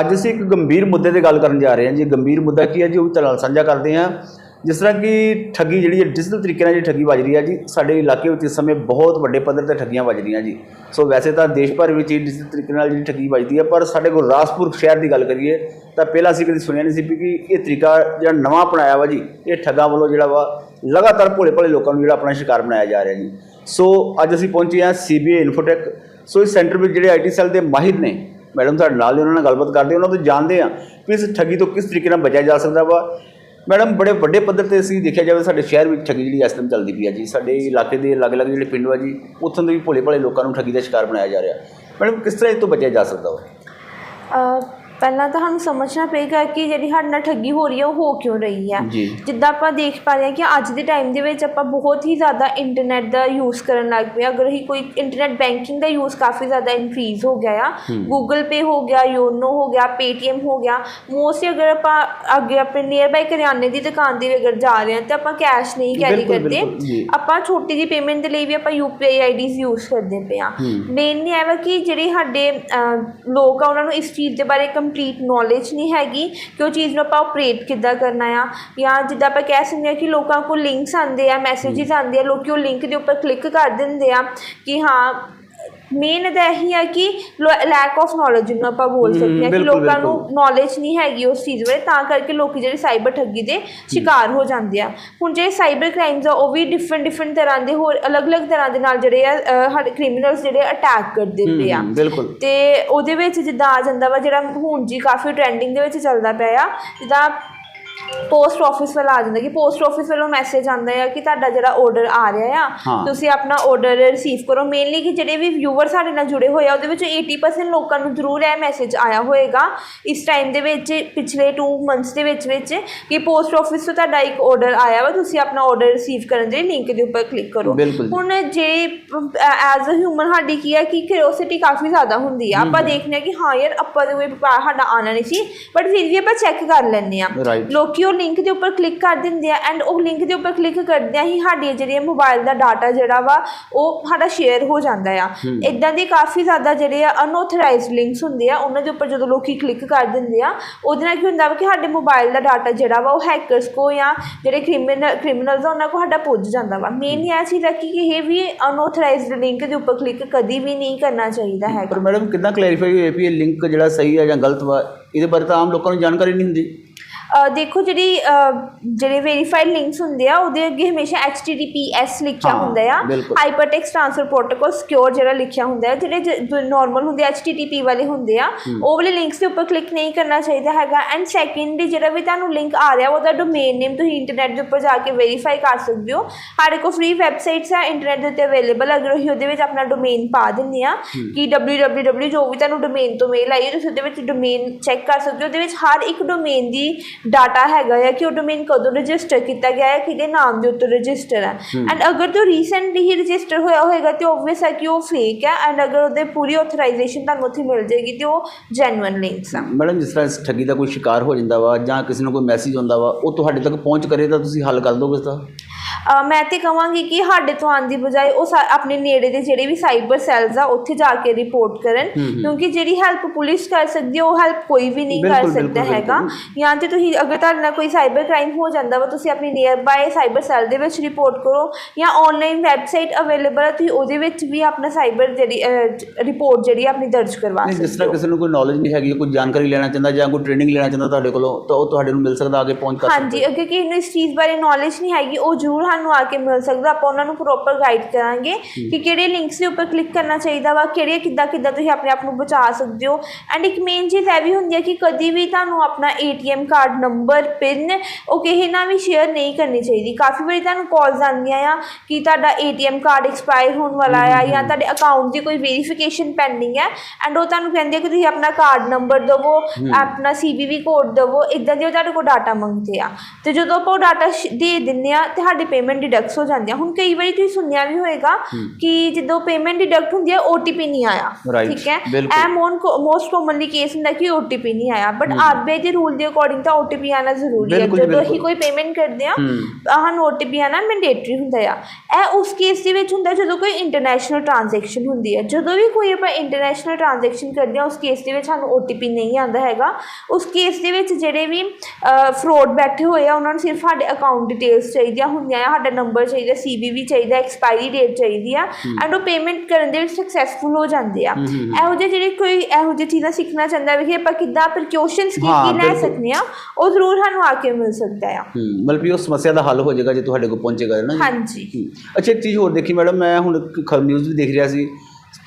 ਅੱਜ ਅਸੀਂ ਇੱਕ ਗੰਭੀਰ ਮੁੱਦੇ ਤੇ ਗੱਲ ਕਰਨ ਜਾ ਰਹੇ ਹਾਂ ਜੀ। ਗੰਭੀਰ ਮੁੱਦਾ ਕੀ ਹੈ ਜੀ? ਉਹ ਵੀ ਤੁਹਾਡੇ ਨਾਲ ਸਾਂਝਾ ਕਰਦੇ ਹਾਂ। ਜਿਸ ਤਰ੍ਹਾਂ ਕਿ ਠੱਗੀ ਜਿਹੜੀ ਹੈ, ਡਿਜੀਟਲ ਤਰੀਕੇ ਨਾਲ ਜਿਹੜੀ ਠੱਗੀ ਵੱਜ ਰਹੀ ਹੈ ਜੀ, ਸਾਡੇ ਇਲਾਕੇ ਵਿੱਚ ਇਸ ਸਮੇਂ ਬਹੁਤ ਵੱਡੇ ਪੱਧਰ ਤੇ ਠੱਗੀਆਂ ਵੱਜ ਰਹੀਆਂ ਜੀ। ਸੋ ਵੈਸੇ ਤਾਂ ਦੇਸ਼ ਭਰ ਵਿੱਚ ਹੀ ਡਿਜੀਟਲ ਤਰੀਕੇ ਨਾਲ ਜਿਹੜੀ ਠੱਗੀ ਵੱਜਦੀ ਹੈ, ਪਰ ਸਾਡੇ ਗੁਰਦਾਸਪੁਰ ਸ਼ਹਿਰ ਦੀ ਗੱਲ ਕਰੀਏ, ਤਾਂ ਪਹਿਲਾਂ ਅਸੀਂ ਕਦੇ ਸੁਣਿਆ ਨਹੀਂ ਸੀ ਵੀ ਕਿ ਇਹ ਤਰੀਕਾ ਜਿਹੜਾ ਨਵਾਂ ਅਪਣਾਇਆ ਵਾ ਜੀ, ਇਹ ਠੱਗਾਂ ਵੱਲੋਂ ਜਿਹੜਾ ਵਾ ਲਗਾਤਾਰ ਭੋਲੇ ਭਾਲੇ ਲੋਕਾਂ ਨੂੰ ਜਿਹੜਾ ਆਪਣਾ ਸ਼ਿਕਾਰ ਬਣਾਇਆ ਜਾ ਰਿਹਾ ਜੀ। ਸੋ ਅੱਜ ਅਸੀਂ ਪਹੁੰਚੇ ਹਾਂ ਸੀਬੀਆਈ ਇਨਫੋਟੈਕ ਸੋ ਇਸ ਸੈਂਟਰ ਵਿੱਚ ਜਿਹੜੇ ਆਈਟੀ ਸੈੱਲ ਦੇ ਮਾਹਿਰ ਨੇ ਮੈਡਮ ਸਾਡੇ ਨਾਲ ਹੀ ਉਹਨਾਂ ਨਾਲ ਗੱਲਬਾਤ ਕਰਦੇ ਹਾਂ, ਉਹਨਾਂ ਤੋਂ ਜਾਣਦੇ ਹਾਂ ਕਿ ਇਸ ਠੱਗੀ ਤੋਂ ਕਿਸ ਤਰੀਕੇ ਨਾਲ ਬਚਿਆ ਜਾ ਸਕਦਾ ਵਾ। ਮੈਡਮ ਬੜੇ ਵੱਡੇ ਪੱਧਰ ਤੇ ਅਸੀਂ ਦੇਖਿਆ ਜਾਵੇ ਸਾਡੇ ਸ਼ਹਿਰ ਵਿੱਚ ਠੱਗੀ ਜਿਹੜੀ ਇਸ ਟਾਈਮ ਚੱਲਦੀ ਪਈ ਆ ਜੀ। ਸਾਡੇ ਇਲਾਕੇ ਦੇ ਅਲੱਗ-ਅਲੱਗ ਜਿਹੜੇ ਪਿੰਡ ਵਾ ਜੀ ਉੱਥੋਂ ਦੇ ਵੀ ਭੋਲੇ ਭਾਲੇ ਲੋਕਾਂ ਨੂੰ ਠੱਗੀ ਦਾ ਸ਼ਿਕਾਰ ਬਣਾਇਆ ਜਾ ਰਿਹਾ। ਮੈਡਮ ਕਿਸ ਤਰ੍ਹਾਂ ਇਸ ਤੋਂ ਬਚਿਆ ਜਾ ਸਕਦਾ ਵਾ? ਪਹਿਲਾਂ ਤਾਂ ਸਾਨੂੰ ਸਮਝਣਾ ਪਏਗਾ ਕਿ ਜਿਹੜੀ ਸਾਡੇ ਨਾਲ ਠੱਗੀ ਹੋ ਰਹੀ ਹੈ ਉਹ ਹੋ ਕਿਉਂ ਰਹੀ ਹੈ ਜੀ। ਜਿੱਦਾਂ ਆਪਾਂ ਦੇਖ ਪਾ ਰਹੇ ਹਾਂ ਕਿ ਅੱਜ ਦੇ ਟਾਈਮ ਦੇ ਵਿੱਚ ਆਪਾਂ ਬਹੁਤ ਹੀ ਜ਼ਿਆਦਾ ਇੰਟਰਨੈਟ ਦਾ ਯੂਜ਼ ਕਰਨ ਲੱਗ ਪਏ ਹਾਂ। ਅਗਰ ਅਸੀਂ ਕੋਈ ਇੰਟਰਨੈਟ ਬੈਂਕਿੰਗ ਦਾ ਯੂਜ਼ ਕਾਫੀ ਜ਼ਿਆਦਾ ਇਨਕਰੀਜ਼ ਹੋ ਗਿਆ ਆ। ਗੂਗਲ ਪੇ ਹੋ ਗਿਆ ਯੋਨੋ ਹੋ ਗਿਆ ਪੇਟੀਐਮ ਹੋ ਗਿਆ। ਮੋਸਟਲੀ ਅਗਰ ਆਪਾਂ ਅੱਗੇ ਆਪਣੇ ਨੀਅਰ ਬਾਈ ਕਰਿਆਨੇ ਦੀ ਦੁਕਾਨ ਤੇ ਵੀ ਅਗਰ ਜਾ ਰਹੇ ਹਾਂ ਤਾਂ ਆਪਾਂ ਕੈਸ਼ ਨਹੀਂ ਕੈਰੀ ਬਿਲਕੁਲ, ਕਰਦੇ। ਬਿਲਕੁਲ, ਜੀ। ਆਪਾਂ ਛੋਟੀ ਜਿਹੀ ਪੇਮੈਂਟ ਦੇ ਲਈ ਵੀ ਆਪਾਂ ਯੂਪੀਆਈ ਆਈਡੀਜ਼ ਯੂਜ਼ ਕਰਦੇ ਪਏ ਆ। ਮੇਨਲੀ ਇਹ ਵਾ ਕਿ ਜਿਹੜੇ ਸਾਡੇ ਅਹ, ਲੋਕ ਆ ਉਹਨਾਂ ਨੂੰ ਇਸ ਚੀਜ਼ ਦੇ ਬਾਰੇ ਕੰਪਲੀਟ ਨੌਲੇਜ ਨਹੀਂ ਹੈਗੀ ਕਿ ਉਹ ਚੀਜ਼ ਨੂੰ ਆਪਾਂ ਆਪਰੇਟ ਕਿੱਦਾਂ ਕਰਨਾ ਆ। ਜਾਂ ਜਿੱਦਾਂ ਆਪਾਂ ਕਹਿ ਸਕਦੇ ਹਾਂ ਕਿ ਲੋਕਾਂ ਕੋਲ ਲਿੰਕਸ ਆਉਂਦੇ ਆ ਮੈਸੇजेस ਆਉਂਦੇ ਆ ਲੋਕੀ ਉਹ ਲਿੰਕ ਦੇ ਉੱਪਰ ਕਲਿੱਕ ਕਰ ਦਿੰਦੇ ਆ ਕਿ ਹਾਂ ਮੇਨ ਤਾਂ ਇਹੀ ਆ ਕਿ ਲੈਕ ਆਫ ਨੌਲੇਜ ਜਿਹਨੂੰ ਆਪਾਂ ਬੋਲ ਸਕਦੇ ਹਾਂ ਕਿ ਲੋਕਾਂ ਨੂੰ। ਨੌਲੇਜ ਨਹੀਂ ਹੈਗੀ ਉਸ ਚੀਜ਼ ਬਾਰੇ ਤਾਂ ਕਰਕੇ ਲੋਕੀ ਜਿਹੜੇ ਸਾਈਬਰ ਠੱਗੀ ਦੇ ਸ਼ਿਕਾਰ ਹੋ ਜਾਂਦੇ ਆ। ਹੁਣ ਜਿਹੜੇ ਸਾਈਬਰ ਕ੍ਰਾਈਮਸ ਆ ਉਹ ਵੀ ਡਿਫਰੈਂਟ ਡਿਫਰੈਂਟ ਤਰ੍ਹਾਂ ਦੇ ਹੋਰ ਅਲੱਗ-ਅਲੱਗ ਤਰ੍ਹਾਂ ਦੇ ਨਾਲ ਜਿਹੜੇ ਆ ਸਾਡੇ ਕ੍ਰਿਮੀਨਲਸ ਜਿਹੜੇ ਅਟੈਕ ਕਰਦੇ ਪਏ ਆ। ਤੇ ਉਹਦੇ ਵਿੱਚ ਜਿੱਦਾਂ ਆ ਜਾਂਦਾ ਵਾ ਜਿਹੜਾ ਹੁਣ ਜੀ ਕਾਫੀ ਟ੍ਰੈਂਡਿੰਗ ਦੇ ਵਿੱਚ ਚੱਲਦਾ ਪਿਆ ਆ ਜਿੱਦਾਂ ਪੋਸਟ ਆਫਿਸ ਵਾਲਾ ਆ ਜਾਂਦਾ ਕਿ ਪੋਸਟ ਆਫਿਸ ਵੱਲੋਂ ਮੈਸੇਜ ਆਉਂਦਾ ਆ ਕਿ ਤੁਹਾਡਾ ਜਿਹੜਾ ਆਰਡਰ ਆ ਰਿਹਾ ਆ ਹਾਂ। ਤੁਸੀਂ ਆਪਣਾ ਆਰਡਰ ਰਿਸੀਵ ਕਰੋ ਮੇਨਲੀ ਕਿ ਜਿਹੜੇ ਵੀ ਵਿਊਅਰ ਸਾਡੇ ਨਾਲ ਜੁੜੇ ਹੋਏ ਆ ਉਹਦੇ ਵਿੱਚ 80% ਲੋਕਾਂ ਨੂੰ ਜ਼ਰੂਰ ਇਹ ਮੈਸੇਜ ਆਇਆ ਹੋਏਗਾ ਇਸ ਟਾਈਮ ਦੇ ਵਿੱਚ ਪਿਛਲੇ 2 ਮੰਥਸ ਦੇ ਵਿੱਚ ਵਿੱਚ ਕਿ ਪੋਸਟ ਆਫਿਸ ਤੋਂ ਤੁਹਾਡਾ ਇੱਕ ਆਰਡਰ ਆਇਆ ਵਾ ਤੁਸੀਂ ਆਪਣਾ ਆਰਡਰ ਰਿਸੀਵ ਕਰਨ ਦੇ ਲਿੰਕ ਦੇ ਉੱਪਰ ਕਲਿੱਕ ਕਰੋ ਬਿਲਕੁਲ। ਹੁਣ ਜੇ ਐਜ਼ ਅ ਹਿਊਮਨ ਸਾਡੀ ਕੀ ਹੈ ਕਿ ਕਿਉਰਿਓਸਿਟੀ ਕਾਫੀ ਜ਼ਿਆਦਾ ਹੁੰਦੀ ਆ ਆਪਾਂ ਦੇਖਨੇ ਆ ਕਿ ਹਾਂ ਯਾਰ ਆਪਾਂ ਦੇ ਕੋਈ ਵਪਾਰ ਸਾਡਾ ਆਣਾ ਨਹੀਂ ਸੀ ਬਟ ਫਿਰ ਵੀ ਆਪਾਂ ਚੈੱਕ ਕਰ ਲੈਂਦੇ ਆ Right. ਲੋਕੀ ਉਹ ਲਿੰਕ ਦੇ ਉੱਪਰ ਕਲਿੱਕ ਕਰ ਦਿੰਦੇ ਆ ਐਂਡ ਉਹ ਲਿੰਕ ਦੇ ਉੱਪਰ ਕਲਿੱਕ ਕਰਦਿਆਂ ਹੀ ਸਾਡੀ ਜਿਹੜੀ ਮੋਬਾਈਲ ਦਾ ਡਾਟਾ ਜਿਹੜਾ ਵਾ ਉਹ ਸਾਡਾ ਸ਼ੇਅਰ ਹੋ ਜਾਂਦਾ ਆ। ਇਦਾਂ ਦੇ ਕਾਫੀ ਜ਼ਿਆਦਾ ਜਿਹੜੇ ਆ ਅਨਆਥੋਰਾਈਜ਼ਡ ਲਿੰਕਸ ਹੁੰਦੇ ਆ ਉਹਨਾਂ ਦੇ ਉੱਪਰ ਜਦੋਂ ਲੋਕੀ ਕਲਿੱਕ ਕਰ ਦਿੰਦੇ ਆ ਉਹਦੇ ਨਾਲ ਕੀ ਹੁੰਦਾ ਵਾ ਕਿ ਸਾਡੇ ਮੋਬਾਈਲ ਦਾ ਡਾਟਾ ਜਿਹੜਾ ਵਾ ਉਹ ਹੈਕਰਸ ਕੋ ਜਾਂ ਜਿਹੜੇ ਕ੍ਰਿਮੀਨਲ ਕ੍ਰਿਮੀਨਲਸ ਆ ਉਹਨਾਂ ਕੋ ਸਾਡਾ ਪੁੱਜ ਜਾਂਦਾ ਵਾ। ਮੇਨ ਇਹ ਚੀਜ਼ ਹੈ ਕਿ ਇਹ ਵੀ ਅਨਆਥੋਰਾਈਜ਼ਡ ਲਿੰਕ ਦੇ ਉੱਪਰ ਕਲਿੱਕ ਕਦੀ ਵੀ ਨਹੀਂ ਕਰਨਾ ਚਾਹੀਦਾ ਹੈਗਾ। ਪਰ ਮੈਡਮ ਕਿੱਦਾਂ ਕਲੈਰੀਫਾਈ ਹੋਏ ਵੀ ਇਹ ਲਿੰਕ ਜਿਹੜਾ ਸਹੀ ਹੈ ਜਾਂ ਗਲਤ ਵਾ ਇਹਦੇ ਬਾਰੇ ਤਾਂ ਆਮ ਲੋਕਾਂ ਨੂੰ ਜਾਣਕਾਰੀ ਨਹੀਂ ਹੁੰਦੀ? ਦੇਖੋ ਜਿਹੜੀ ਜਿਹੜੇ ਵੈਰੀਫਾਈਡ ਲਿੰਕਸ ਹੁੰਦੇ ਆ ਉਹਦੇ ਅੱਗੇ ਹਮੇਸ਼ਾ https ਲਿਖਿਆ ਹੁੰਦਾ ਆ। ਹਾਈਪਰਟੈਕਸਟ ਟ੍ਰਾਂਸਫਰ ਪ੍ਰੋਟੋਕੋਲ ਸਿਕਿਉਰ ਜਿਹੜਾ ਲਿਖਿਆ ਹੁੰਦਾ ਹੈ ਜਿਹੜੇ ਨਾਰਮਲ ਹੁੰਦੇ ਆ http ਵਾਲੇ ਹੁੰਦੇ ਆ ਉਹ ਵਾਲੇ ਲਿੰਕਸ ਦੇ ਉੱਪਰ ਕਲਿੱਕ ਨਹੀਂ ਕਰਨਾ ਚਾਹੀਦਾ ਹੈਗਾ। ਐਂਡ ਸੈਕੰਡਲੀ ਜਿਹੜਾ ਵੀ ਤੁਹਾਨੂੰ ਲਿੰਕ ਆ ਰਿਹਾ ਉਹਦਾ ਡੋਮੇਨ ਨੇਮ ਤੁਸੀਂ ਇੰਟਰਨੈਟ ਦੇ ਉੱਪਰ ਜਾ ਕੇ ਵੈਰੀਫਾਈ ਕਰ ਸਕਦੇ ਹੋ। ਸਾਡੇ ਕੋਲ ਫ੍ਰੀ ਵੈਬਸਾਈਟਸ ਆ ਇੰਟਰਨੈਟ ਦੇ ਉੱਤੇ ਅਵੇਲੇਬਲ ਅਗਰ ਅਸੀਂ ਉਹਦੇ ਵਿੱਚ ਆਪਣਾ ਡੋਮੇਨ ਪਾ ਦਿੰਦੇ ਆ ਕਿ www ਜੋ ਵੀ ਤੁਹਾਨੂੰ ਡੋਮੇਨ ਤੋਂ ਮੇਲ ਆਈ ਤੁਸੀਂ ਉਹਦੇ ਵਿੱਚ ਡੋਮੇਨ ਚੈੱਕ ਕਰ ਸਕਦੇ ਹੋ। ਉਹਦੇ ਵਿੱਚ ਹਰ ਇੱਕ ਡੋਮੇਨ ਦੀ ਡਾਟਾ ਹੈਗਾ ਹੈ ਕਿ ਉਹ ਡੋਮੇਨ ਕਦੋਂ ਰਜਿਸਟਰ ਕੀਤਾ ਗਿਆ ਹੈ ਕਿਹਦੇ ਨਾਮ ਦੇ ਉੱਤੇ ਰਜਿਸਟਰ ਹੈ। ਐਂਡ ਅਗਰ ਤੇ ਰੀਸੈਂਟਲੀ ਹੀ ਰਜਿਸਟਰ ਹੋਇਆ ਹੋਏਗਾ ਤੇ ਆਬਵੀਅਸ ਹੈ ਕਿ ਉਹ ਫੇਕ ਹੈ ਐਂਡ ਅਗਰ ਉਹਦੇ ਪੂਰੀ ਆਥੋਰਾਈਜੇਸ਼ਨ ਤੁਹਾਨੂੰ ਉੱਥੇ ਮਿਲ ਜਾਏਗੀ ਤੇ ਉਹ ਜੈਨੂਇਨ ਲਿੰਕਸ ਆ। ਮੈਡਮ ਜਿਸ ਤਰ੍ਹਾਂ ਠੱਗੀ ਦਾ ਕੋਈ ਸ਼ਿਕਾਰ ਹੋ ਜਾਂਦਾ ਵਾ ਜਾਂ ਕਿਸੇ ਨੂੰ ਕੋਈ ਮੈਸੇਜ ਆਉਂਦਾ ਵਾ ਉਹ ਤੁਹਾਡੇ ਤੱਕ ਪਹੁੰਚ ਕਰੇ ਤਾਂ ਤੁਸੀਂ ਹੱਲ ਕਰ ਦੋਗੇ ਇਸ ਦਾ? ਮੈਂ ਤੇ ਕਹਾਂਗੀ ਕਿ ਸਾਡੇ ਤੋਂ ਆਉਣ ਦੀ ਬਜਾਏ ਉਹ ਆਪਣੇ ਨੇੜੇ ਦੇ ਜਿਹੜੇ ਵੀ ਸਾਈਬਰ ਸੈੱਲਸ ਆ ਉੱਥੇ ਜਾ ਕੇ ਰਿਪੋਰਟ ਕਰਨ ਕਿਉਂਕਿ ਜਿਹੜੀ ਹੈਲਪ ਪੁਲਿਸ ਕਰ ਸਕਦੀ ਹੈ ਉਹ ਹੈਲਪ ਕੋਈ ਵੀ ਨਹੀਂ ਕਰ ਸਕਦਾ ਹੈਗਾ। ਜਾਂ ਤੇ ਤੁਸੀਂ ਅਗਰ ਤੁਹਾਡੇ ਨਾਲ ਕੋਈ ਸਾਈਬਰ ਕ੍ਰਾਈਮ ਹੋ ਜਾਂਦਾ ਵਾ ਤੁਸੀਂ ਆਪਣੀ ਨੀਅਰ ਬਾਏ ਸਾਈਬਰ ਸੈੱਲ ਦੇ ਵਿੱਚ ਰਿਪੋਰਟ ਕਰੋ ਜਾਂ ਆਨਲਾਈਨ ਵੈਬਸਾਈਟ ਅਵੇਲੇਬਲ ਹੈ ਤੁਸੀਂ ਉਹਦੇ ਵਿੱਚ ਵੀ ਆਪਣਾ ਸਾਈਬਰ ਜਿਹੜੀ ਰਿਪੋਰਟ ਜਿਹੜੀ ਆਪਣੀ ਦਰਜ ਕਰਵਾ ਨਹੀਂ ਜਿਸ ਸਕਦੇ ਤਰ੍ਹਾਂ ਕਿਸੇ ਨੂੰ ਕੋਈ ਨੌਲੇਜ ਨਹੀਂ ਹੈਗੀ ਕੋਈ ਜਾਣਕਾਰੀ ਲੈਣਾ ਚਾਹੁੰਦਾ ਜਾਂ ਕੋਈ ਟ੍ਰੇਨਿੰਗ ਲੈਣਾ ਚਾਹੁੰਦਾ ਤੁਹਾਡੇ ਕੋਲੋਂ ਤਾਂ ਉਹ ਤੁਹਾਡੇ ਨੂੰ ਮਿਲ ਸਕਦਾ ਅੱਗੇ ਪਹੁੰਚ ਕਰ ਹਾਂਜੀ ਅਗਰ ਕਿਸੇ ਨੂੰ ਇਸ ਚੀਜ਼ ਬਾਰੇ ਨੌਲੇਜ ਨਹੀਂ ਹੈਗੀ ਉਹ ਜ਼ਰੂਰ ਸਾਨੂੰ ਆ ਕੇ ਮਿਲ ਸਕਦਾ। ਆਪਾਂ ਉਹਨਾਂ ਨੂੰ ਪ੍ਰੋਪਰ ਗਾਈਡ ਕਰਾਂਗੇ ਕਿ ਕਿਹੜੇ ਲਿੰਕਸ ਦੇ ਉੱਪਰ ਕਲਿੱਕ ਕਰਨਾ ਚਾਹੀਦਾ ਵਾ ਕਿਹੜੇ ਕਿੱਦਾਂ ਕਿੱਦਾਂ ਤੁਸੀਂ ਆਪਣੇ ਆਪ ਨੂੰ ਬਚਾ ਸਕਦੇ ਹੋ। ਐਂਡ ਇੱਕ ਮੇਨ ਚੀਜ਼ ਇਹ ਵੀ ਹੁੰਦੀ ਹੈ ਕਿ ਕਦੀ ਵੀ ਤੁਹਾਨੂੰ ਆਪਣਾ ਏਟੀਐਮ ਕਾਰਡ ਨੰਬਰ ਪਿਨ ਉਹ ਕਿਸੇ ਨਾਲ ਵੀ ਸ਼ੇਅਰ ਨਹੀਂ ਕਰਨੀ ਚਾਹੀਦੀ। ਕਾਫੀ ਵਾਰੀ ਤੁਹਾਨੂੰ ਕਾਲਸ ਆਉਂਦੀਆਂ ਆ ਕਿ ਤੁਹਾਡਾ ਏਟੀਐਮ ਕਾਰਡ ਐਕਸਪਾਇਰ ਹੋਣ ਵਾਲਾ ਆ ਜਾਂ ਤੁਹਾਡੇ ਅਕਾਊਂਟ ਦੀ ਕੋਈ ਵੈਰੀਫਿਕੇਸ਼ਨ ਪੈਂਡਿੰਗ ਹੈ। ਐਂਡ ਉਹ ਤੁਹਾਨੂੰ ਕਹਿੰਦੇ ਆ ਕਿ ਤੁਸੀਂ ਆਪਣਾ ਕਾਰਡ ਨੰਬਰ ਦਵੋ ਆਪਣਾ ਸੀਬੀਵੀ ਕੋਡ ਦਵੋ ਇਦਾਂ ਦੇ ਉਹ ਤੁਹਾਡੇ ਕੋਲ ਡਾਟਾ ਮੰਗਦੇ ਆ। ਤੇ ਜਦੋਂ ਆਪਾਂ ਉਹ ਡਾਟਾ ਦੇ ਦਿੰਦੇ ਆ ਤੇ ਸਾਡੀ ਪੇਮੈਂਟ ਡਿਡਕਟਸ ਹੋ ਜਾਂਦੀਆਂ। ਹੁਣ ਕਈ ਵਾਰੀ ਤੁਸੀਂ ਸੁਣਿਆ ਵੀ ਹੋਏਗਾ ਕਿ ਜਦੋਂ ਪੇਮੈਂਟ ਡਿਡਕਟ ਹੁੰਦੀ ਹੈ OTP ਨਹੀਂ ਆਇਆ। ਠੀਕ ਹੈ। ਇਹ ਮੋਸਟ ਕਾਮਨਲੀ ਕੇਸ ਹੁੰਦਾ ਕਿ OTP ਨਹੀਂ ਆਇਆ। ਬਟ RBI ਦੇ ਰੂਲ ਦੇ ਅਕੋਰਡਿੰਗ ਤਾਂ OTP ਆਣਾ ਜ਼ਰੂਰੀ ਹੈ। ਜਦੋਂ। ਅਸੀਂ ਕੋਈ ਪੇਮੈਂਟ ਕਰਦੇ ਆ ਹੂੰ। ਸਾਨੂੰ OTP ਆਣਾ ਮੈਂਡੇਟਰੀ ਹੁੰਦਾ ਆ। ਇਹ ਉਸ ਕੇਸ ਦੇ ਵਿੱਚ ਹੁੰਦਾ ਜਦੋਂ ਕੋਈ ਇੰਟਰਨੈਸ਼ਨਲ ਟ੍ਰਾਂਜੈਕਸ਼ਨ ਹੁੰਦੀ ਹੈ। ਜਦੋਂ ਵੀ ਕੋਈ ਆਪਾਂ ਇੰਟਰਨੈਸ਼ਨਲ ਟ੍ਰਾਂਜੈਕਸ਼ਨ ਕਰਦੇ ਆ ਉਸ ਕੇਸ ਦੇ ਵਿੱਚ ਸਾਨੂੰ OTP ਨਹੀਂ ਆਉਂਦਾ ਹੈਗਾ। ਉਸ ਕੇਸ ਦੇ ਵਿੱਚ ਜਿਹੜੇ ਵੀ ਫਰੋਡ ਬੈਠੇ ਹੋਏ ਆ ਉਹਨਾਂ ਨੂੰ ਸਿਰਫ ਸਾਡੇ ਅਕਾਊਂਟ ਡਿਟੇਲਸ ਚਾਹੀਦੀਆਂ ਹੁੰਦੀਆਂ ਆ। ਸਾਡਾ ਨੰਬਰ ਚਾਹੀਦਾ CVV ਚਾਹੀਦਾ ਐਕਸਪਾਇਰੀ ਡੇਟ ਚਾਹੀਦੀ ਆ ਐਂਡ ਉਹ ਪੇਮੈਂਟ ਕਰਨ ਦੇ ਵਿੱਚ ਸਕਸੈਸਫੁਲ ਹੋ ਜਾਂਦੇ ਆ। ਇਹੋ ਜਿਹੇ ਜਿਹੜੇ ਕੋਈ ਇਹੋ ਜਿਹੀ ਚੀਜ਼ਾਂ ਸਿੱਖਣਾ ਚਾਹੁੰਦਾ ਵੀ ਕਿ ਆਪਾਂ ਕਿੱਦਾਂ ਪ੍ਰੀਕਾਸ਼ਨਸ ਕੀ ਕੀ ਲੈ। ਸਕਦੇ ਆ ਉਹ ਜ਼ਰੂਰ ਸਾਨੂੰ ਆ ਕੇ ਮਿਲ ਸਕਦਾ ਆ। ਮਤਲਬ ਉਹ ਸਮੱਸਿਆ ਦਾ ਹੱਲ ਹੋ ਜਾਏਗਾ ਜੇ ਤੁਹਾਡੇ ਕੋਲ ਪਹੁੰਚੇਗਾ ਨਾ ਹਾਂਜੀ। ਅੱਛਾ ਇੱਕ ਚੀਜ਼ ਹੋਰ ਦੇਖੀ ਮੈਡਮ ਮੈਂ ਹੁਣ ਨਿਊਜ਼ ਵੀ ਦੇਖ ਰਿਹਾ ਸੀ।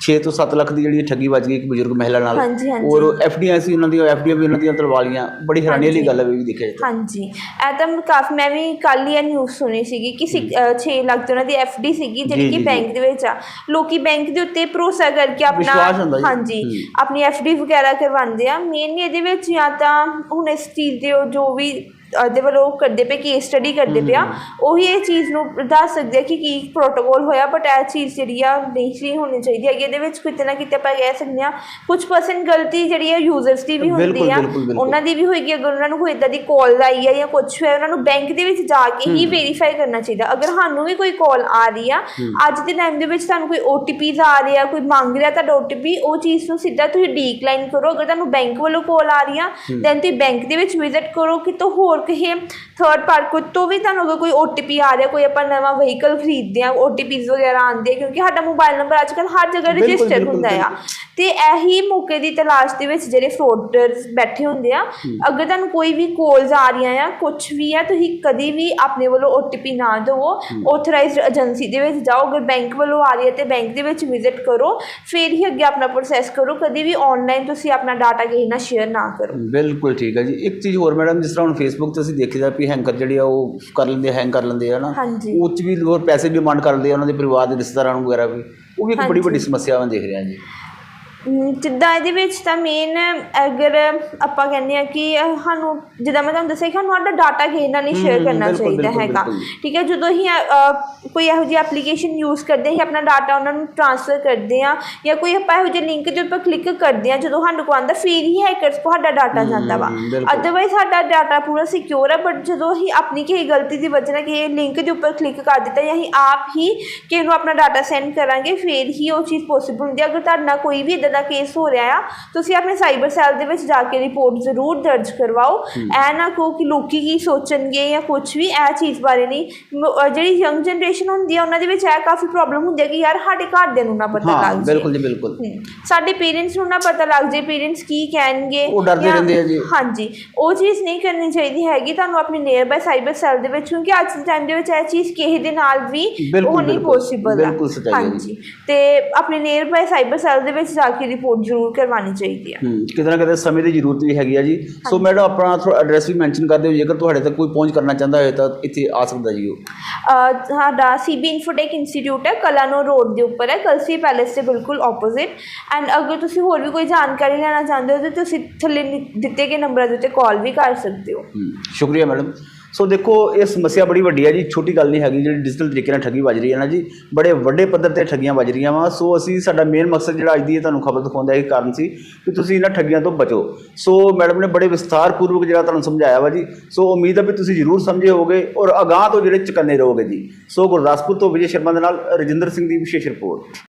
6 ਤੋਂ 7 ਲੱਖ ਦੀ ਜਿਹੜੀ ਠੱਗੀ ਵੱਜ ਗਈ ਇੱਕ ਬਜ਼ੁਰਗ ਮਹਿਲਾ ਨਾਲ ਹਾਂਜੀ, ਹਾਂਜੀ। ਔਰ ਐਫਡੀਆਂ ਸੀ ਉਹਨਾਂ ਦੀਆਂ ਐਫਡੀਆਂ ਵੀ ਉਹਨਾਂ ਦੀਆਂ ਤਲਵਾ ਲੀਆਂ ਬੜੀ ਹੈਰਾਨੀ ਵਾਲੀ। ਗੱਲ ਹੈ ਵੀ ਦੇਖਿਆ ਜਾਏ ਤਾਂ। ਹਾਂਜੀ ਇਹ ਤਾਂ ਕਾਫੀ ਮੈਂ ਵੀ ਕੱਲ ਹੀ ਇਹ ਨਿਊਜ਼ ਸੁਣੀ ਸੀਗੀ ਕਿ 6 ਲੱਖ ਤੋਂ ਉਹਨਾਂ ਦੀ ਡੀ ਸੀਗੀ ਜਿਹੜੀ ਜੀ, ਕਿ ਜੀ। ਬੈਂਕ ਦੇ ਵਿੱਚ ਆ ਲੋਕੀ ਬੈਂਕ ਦੇ ਉੱਤੇ ਭਰੋਸਾ ਕਰਕੇ ਆਪਣਾ ਵਿਸ਼ਵਾਸ ਹੁੰਦਾ ਜੀ। ਹਾਂਜੀ ਹੂੰ। ਆਪਣੀ ਡੀ ਵਗੈਰਾ ਕਰਵਾਉਂਦੇ ਆ ਮੇਨਲੀ ਇਹਦੇ ਵਿੱਚ ਜਾਂ ਤਾਂ ਹੁਣ ਇਸ ਚੀਜ਼ ਦੇ ਉਹ ਜੋ ਵੀ ਉਹਦੇ ਵੱਲੋਂ ਕਰਦੇ ਪਏ ਕੇਸ ਸਟੱਡੀ ਕਰਦੇ ਪਿਆ। ਉਹੀ ਇਹ ਚੀਜ਼ ਨੂੰ ਦੱਸ ਸਕਦੇ ਆ ਕਿ ਕੀ ਪ੍ਰੋਟੋਕੋਲ ਹੋਇਆ ਬਟ ਇਹ ਚੀਜ਼ ਜਿਹੜੀ ਆ ਨਹੀਂ ਸੀ ਹੋਣੀ ਚਾਹੀਦੀ ਹੈਗੀ। ਇਹਦੇ ਵਿੱਚ ਕਿਤੇ ਨਾ ਕਿਤੇ ਆਪਾਂ ਕਹਿ ਸਕਦੇ ਆ ਕੁਝ ਪਰਸੈਂਟ ਗਲਤੀ ਜਿਹੜੀ ਹੈ ਯੂਜ਼ਰਸ ਦੀ ਵੀ ਹੁੰਦੀ ਆ। ਉਹਨਾਂ ਦੀ ਵੀ ਹੋਏਗੀ। ਅਗਰ ਉਹਨਾਂ ਨੂੰ ਕੋਈ ਇਦਾਂ ਦੀ ਕਾਲ ਆਈ ਹੈ ਜਾਂ ਕੁਝ ਹੋਇਆ ਉਹਨਾਂ ਨੂੰ ਬੈਂਕ ਦੇ ਵਿੱਚ ਜਾ ਕੇ ਹੀ ਵੈਰੀਫਾਈ ਕਰਨਾ ਚਾਹੀਦਾ। ਅਗਰ ਸਾਨੂੰ ਵੀ ਕੋਈ ਕਾਲ ਆ ਰਹੀ ਆ ਅੱਜ ਦੇ ਟਾਈਮ ਦੇ ਵਿੱਚ ਤੁਹਾਨੂੰ ਕੋਈ OTPs ਆ ਰਹੇ ਆ ਕੋਈ ਮੰਗ ਰਿਹਾ ਤੁਹਾਡਾ OTP ਉਹ ਚੀਜ਼ ਨੂੰ ਸਿੱਧਾ ਤੁਸੀਂ ਡੀਕਲਾਈਨ ਕਰੋ। ਅਗਰ ਤੁਹਾਨੂੰ ਬੈਂਕ ਵੱਲੋਂ ਕਾਲ ਆ ਰਹੀ ਆ ਦੈਨ ਤੁਸੀਂ ਬੈਂਕ ਦੇ ਵਿੱਚ ਵਿਜ਼ਿਟ ਕਰੋ ਕਿ ਤੋਂ ਹੋਰ ਕਿਸੇ ਥਰਡ ਪਾਰਟੀ ਤੋਂ ਵੀ ਤੁਹਾਨੂੰ ਅਗਰ ਕੋਈ OTP ਆ ਰਿਹਾ ਕੋਈ ਆਪਾਂ ਨਵਾਂ ਵਹੀਕਲ ਖਰੀਦਦੇ ਆ OTPs ਵਗੈਰਾ ਆਉਂਦੇ ਆ ਕਿਉਂਕਿ ਸਾਡਾ ਮੋਬਾਈਲ ਨੰਬਰ ਅੱਜ ਕੱਲ੍ਹ ਹਰ ਜਗ੍ਹਾ ਰਜਿਸਟਰ ਹੁੰਦਾ ਆ। ਤੇ ਇਹੀ ਮੌਕੇ ਦੀ ਤਲਾਸ਼ ਦੇ ਵਿੱਚ ਜਿਹੜੇ ਫਰੋਡਰਸ ਬੈਠੇ ਹੁੰਦੇ ਆ ਅਗਰ ਤੁਹਾਨੂੰ ਕੋਈ ਵੀ ਕਾਲਸ ਆ ਰਹੀਆਂ ਆ ਕੁਝ ਵੀ ਆ ਤੁਸੀਂ ਕਦੀ ਵੀ ਆਪਣੇ ਵੱਲੋਂ OTP ਨਾ ਦਿਵੋ। ਆਥੋਰਾਈਜ਼ਡ ਏਜੰਸੀ ਦੇ ਵਿੱਚ ਜਾਓ ਅਗਰ ਬੈਂਕ ਵੱਲੋਂ ਆ ਰਹੀ ਹੈ ਤੇ ਬੈਂਕ ਦੇ ਵਿੱਚ ਵਿਜ਼ਿਟ ਕਰੋ ਫਿਰ ਹੀ ਅੱਗੇ ਆਪਣਾ ਪ੍ਰੋਸੈਸ ਕਰੋ ਕਦੀ ਵੀ ਆਨਲਾਈਨ ਤੁਸੀਂ ਆਪਣਾ ਡਾਟਾ ਕਿਸੇ ਨਾਲ ਸ਼ੇਅਰ ਨਾ ਕਰੋ। ਬਿਲਕੁਲ ਠੀਕ ਹੈ ਜੀ। ਇੱਕ ਚੀਜ਼ ਹੋਰ ਮੈਡਮ ਜਿਸ ਤਰ੍ਹਾਂ ਹੁਣ ਫੇਸਬੁੱਕ ਤੇ ਅਸੀਂ ਦੇਖੀਦਾ ਵੀ ਹੈਂਕਰ ਜਿਹੜੇ ਆ ਉਹ ਕਰ ਲੈਂਦੇ ਹੈਂਗ ਕਰ ਲੈਂਦੇ ਆ ਨਾ ਹਾਂਜੀ। ਉਹ 'ਚ ਵੀ ਲੋਕ ਪੈਸੇ ਡਿਮਾਂਡ ਕਰਦੇ ਆ ਉਹਨਾਂ ਦੇ ਪਰਿਵਾਰ ਦੇ ਰਿਸ਼ਤੇਦਾਰਾਂ ਨੂੰ ਵਗੈਰਾ ਵੀ ਉਹ ਵੀ ਇੱਕ ਬੜੀ। ਵੱਡੀ ਸਮੱਸਿਆ ਮੈਂ ਦੇਖ ਰਿਹਾ ਜੀ ਜਿੱਦਾਂ ਇਹਦੇ ਵਿੱਚ ਤਾਂ ਮੇਨ ਅਗਰ ਆਪਾਂ ਕਹਿੰਦੇ ਆ ਕਿ ਸਾਨੂੰ ਜਿੱਦਾਂ ਮੈਂ ਤੁਹਾਨੂੰ ਦੱਸਿਆ ਕਿ ਸਾਨੂੰ ਸਾਡਾ ਡਾਟਾ ਕਿਸੇ ਨਾਲ ਨਹੀਂ ਸ਼ੇਅਰ ਕਰਨਾ ਚਾਹੀਦਾ ਹੈਗਾ। ਠੀਕ ਹੈ ਜਦੋਂ ਹੀ ਕੋਈ ਇਹੋ ਜਿਹੀ ਐਪਲੀਕੇਸ਼ਨ ਯੂਜ਼ ਕਰਦੇ ਹਾਂ ਆਪਣਾ ਡਾਟਾ ਉਹਨਾਂ ਨੂੰ ਟ੍ਰਾਂਸਫਰ ਕਰਦੇ ਆ ਜਾਂ ਕੋਈ ਆਪਾਂ ਇਹੋ ਜਿਹੇ ਲਿੰਕ ਦੇ ਉੱਪਰ ਕਲਿੱਕ ਕਰਦੇ ਆ ਜਦੋਂ ਸਾਨੂੰ ਕੋ ਆਉਂਦਾ ਫਿਰ ਹੀ ਹੈਕਰਸ ਸਾਡਾ ਡਾਟਾ ਜਾਂਦਾ ਵਾ। ਅਦਰਵਾਈਜ਼ ਸਾਡਾ ਡਾਟਾ ਪੂਰਾ ਸਿਕਿਉਰ ਹੈ ਬਟ ਜਦੋਂ ਹੀ ਆਪਣੀ ਕਿਸੇ ਗਲਤੀ ਦੀ ਵਜ੍ਹਾ ਨਾਲ ਕਿਸੇ ਲਿੰਕ ਦੇ ਉੱਪਰ ਕਲਿੱਕ ਕਰ ਦਿੱਤਾ ਜਾਂ ਅਸੀਂ ਆਪ ਹੀ ਕਿਸੇ ਨੂੰ ਆਪਣਾ ਡਾਟਾ ਸੈਂਡ ਕਰਾਂਗੇ ਫਿਰ ਹੀ ਉਹ ਚੀਜ਼ ਪੋਸੀਬਲ ਹੁੰਦੀ ਹੈ ਅਗਰ ਤੁਹਾਡੇ ਕੋਈ ਵੀ ਦਾ ਕੇਸ ਹੋ ਰਿਹਾ ਆ ਤੁਸੀਂ ਆਪਣੇ ਸਾਈਬਰ ਸੈੱਲ ਦੇ ਵਿੱਚ ਜਾ ਕੇ ਰਿਪੋਰਟ ਜ਼ਰੂਰ ਦਰਜ ਕਰਵਾਓ। ਐ ਨਾ ਕਹੋ ਕਿ ਲੋਕੀ ਕੀ ਸੋਚਣਗੇ ਜਾਂ ਕੁਝ ਵੀ ਇਹ ਚੀਜ਼ ਬਾਰੇ ਨਹੀਂ। ਜਿਹੜੀ ਯੰਗ ਜਨਰੇਸ਼ਨ ਹੁੰਦੀ ਆ ਉਹਨਾਂ ਦੇ ਵਿੱਚ ਇਹ ਕਾਫੀ ਪ੍ਰੋਬਲਮ ਹੁੰਦੀ ਹੈ ਕਿ ਯਾਰ ਸਾਡੇ ਘਰਦਿਆਂ ਨੂੰ ਨਾ ਪਤਾ ਲੱਗ ਜੇ। ਬਿਲਕੁਲ ਜੀ ਬਿਲਕੁਲ। ਸਾਡੇ ਪੇਰੈਂਟਸ ਨੂੰ ਨਾ ਪਤਾ ਲੱਗ ਜੇ ਪੇਰੈਂਟਸ ਕੀ ਕਹਿਣਗੇ ਉਹ ਡਰਦੇ ਰਹਿੰਦੇ ਆ ਜੀ। ਹਾਂਜੀ। ਉਹ ਚੀਜ਼ ਨਹੀਂ ਕਰਨੀ ਚਾਹੀਦੀ ਹੈਗੀ ਤੁਹਾਨੂੰ ਆਪਣੀ ਨੀਅਰ ਬਾਈ ਸਾਈਬਰ ਸੈੱਲ ਦੇ ਵਿੱਚ ਕਿਉਂਕਿ ਅੱਜ ਦੇ ਟਾਈਮ ਦੇ ਵਿੱਚ ਇਹ ਚੀਜ਼ ਕਿਸੇ ਦੇ ਨਾਲ ਵੀ ਉਹ ਨਹੀਂ। ਪੋਸੀਬਲ। ਹਾਂਜੀ। ਤੇ ਆਪਣੇ ਨੀਅਰ ਬਾਈ ਸਾਈਬਰ ਸੈੱਲ ਦੇ ਵਿੱਚ ਜਾ ਕੇ ਰਿਪੋਰਟ ਜ਼ਰੂਰ ਕਰਵਾਉਣੀ ਚਾਹੀਦੀ ਹੈ ਹੂੰ ਕਿਤੇ ਨਾ ਕਿਤੇ ਸਮੇਂ ਦੀ ਜ਼ਰੂਰ ਵੀ ਹੈਗੀ ਆ ਜੀ। ਸੋ ਮੈਡਮ ਆਪਣਾ ਥੋੜਾ ਐਡਰੈਸ ਵੀ ਮੈਂਸ਼ਨ ਕਰ ਦਿਓ ਜੇਕਰ ਤੁਹਾਡੇ ਤੱਕ ਕੋਈ ਪਹੁੰਚ ਕਰਨਾ ਚਾਹੁੰਦਾ ਹੋਵੇ ਤਾਂ ਇੱਥੇ ਆ ਸਕਦਾ ਜੀ ਉਹ। ਸਾਡਾ ਸੀਬੀ ਇਨਫੋਟੈਕ ਇੰਸਟੀਚਿਊਟ ਹੈ ਕਲਾਨੋ ਰੋਡ ਦੇ ਉੱਪਰ ਹੈ ਕਲਸੀ ਪੈਲੇਸ ਦੇ ਬਿਲਕੁਲ ਆਪੋਜ਼ਿਟ ਐਂਡ ਅਗਰ ਤੁਸੀਂ ਹੋਰ ਵੀ ਕੋਈ ਜਾਣਕਾਰੀ ਲੈਣਾ ਚਾਹੁੰਦੇ ਹੋ ਤਾਂ ਤੁਸੀਂ ਥੱਲੇ ਦਿੱਤੇ ਗਏ ਨੰਬਰਾਂ ਦੇ ਉੱਤੇ ਕਾਲ ਵੀ ਕਰ ਸਕਦੇ ਹੋ। ਹੂੰ, ਸ਼ੁਕਰੀਆ ਮੈਡਮ ਸੋ ਦੇਖੋ, ਇਹ ਸਮੱਸਿਆ ਬੜੀ ਵੱਡੀ ਹੈ ਜੀ। ਛੋਟੀ ਗੱਲ ਨਹੀਂ ਹੈਗੀ, ਜਿਹੜੀ ਡਿਜੀਟਲ ਤਰੀਕੇ ਨਾਲ ਠੱਗੀ ਵੱਜ ਰਹੀ ਹੈ ਨਾ ਜੀ। ਬੜੇ ਵੱਡੇ ਪੱਧਰ ਤੇ ਠੱਗੀਆਂ ਵੱਜ ਰਹੀਆਂ ਵਾ। ਸੋ ਅਸੀਂ, ਸਾਡਾ ਮੇਨ ਮਕਸਦ ਜਿਹੜਾ ਅੱਜ ਦੀ ਇਹ ਤੁਹਾਨੂੰ ਖਬਰ ਦਿਖਾਉਂਦਾ ਇਹ ਕਾਰਨ ਸੀ ਕਿ ਤੁਸੀਂ ਇਹਨਾਂ ਠੱਗੀਆਂ ਤੋਂ ਬਚੋ। ਸੋ ਮੈਡਮ ਨੇ ਬੜੇ ਵਿਸਥਾਰਪੂਰਵਕ ਜਿਹੜਾ ਤੁਹਾਨੂੰ ਸਮਝਾਇਆ ਵਾ ਜੀ। ਸੋ ਉਮੀਦ ਹੈ ਵੀ ਤੁਸੀਂ ਜ਼ਰੂਰ ਸਮਝੇ ਹੋਵੋਗੇ ਔਰ ਅਗਾਹ ਤੋਂ ਜਿਹੜੇ ਚੁਕੰਨੇ ਰਹੋਗੇ ਜੀ। ਸੋ ਗੁਰਦਾਸਪੁਰ ਤੋਂ ਵਿਜੇ ਸ਼ਰਮਾ ਦੇ ਨਾਲ ਰਜਿੰਦਰ ਸਿੰਘ ਦੀ ਵਿਸ਼ੇਸ਼ ਰਿਪੋਰਟ।